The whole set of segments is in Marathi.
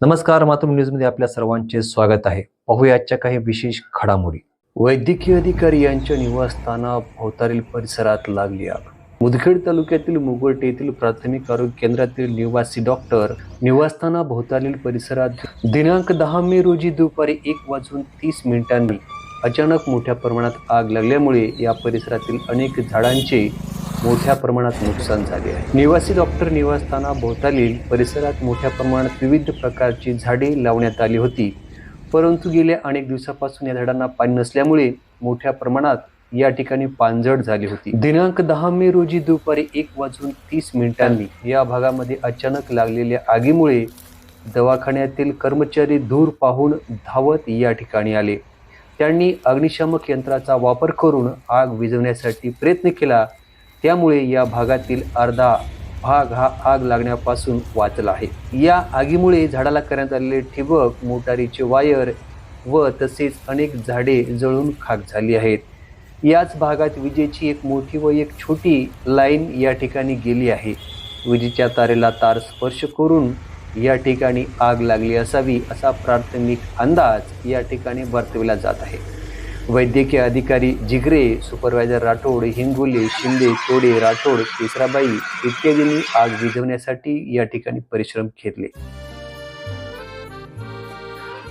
नमस्कार मातृ न्यूजमध्ये आपल्या सर्वांचे स्वागत आहे. पाहूया आजच्या काही विशेष घडामोडी. वैद्यकीय अधिकारी यांच्या निवासस्थाना भोवतारील परिसरात लागली आग. मुदखेड तालुक्यातील मुगवटे येथील प्राथमिक आरोग्य केंद्रातील निवासी डॉक्टर निवासस्थाना भोवतालील परिसरात दिनांक दहा मे रोजी दुपारी एक वाजून तीस मिनिटांनी अचानक मोठ्या प्रमाणात आग लागल्यामुळे या परिसरातील अनेक झाडांचे मोठ्या प्रमाणात नुकसान झाले आहे. निवासी डॉक्टर निवासस्थाना भोवतालील परिसरात मोठ्या प्रमाणात विविध प्रकारची झाडे लावण्यात आली होती. परंतु गेल्या अनेक दिवसापासून या झाडांना पाणी नसल्यामुळे मोठ्या प्रमाणात या ठिकाणी पानझड झाली होती. दिनांक दहा मे रोजी दुपारी एक वाजून तीस मिनिटांनी या भागामध्ये अचानक लागलेल्या आगीमुळे दवाखान्यातील कर्मचारी धूर पाहून धावत या ठिकाणी आले. त्यांनी अग्निशामक यंत्राचा वापर करून आग विझवण्यासाठी प्रयत्न केला त्यामुळे या भागातील अर्धा भाग हा आग लागण्यापासून वाचला आहे. या आगीमुळे झाडाला करण्यात आलेले ठिबक मोटारीचे वायर व तसेच अनेक झाडे जळून खाक झाली आहेत. याच भागात विजेची एक मोठी व एक छोटी लाईन या ठिकाणी गेली आहे. विजेच्या तारेला तार स्पर्श करून या ठिकाणी आग लागली असावी असा प्राथमिक अंदाज या ठिकाणी वर्तविला जात आहे. वैद्यकीय अधिकारी जिगरे सुपरवायझर राठोड हिंगोले शिंदे तोडे राठोड केसराबाई इत्यादींनी आग विझवण्यासाठी या ठिकाणी परिश्रम घेतले.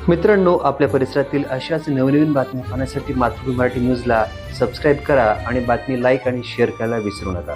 मित्रांनो आपल्या परिसरातील अशाच नवनवीन बातम्या पाहण्यासाठी मातृभूमी मराठी न्यूजला सबस्क्राईब करा आणि बातमी लाईक आणि शेअर करायला विसरू नका.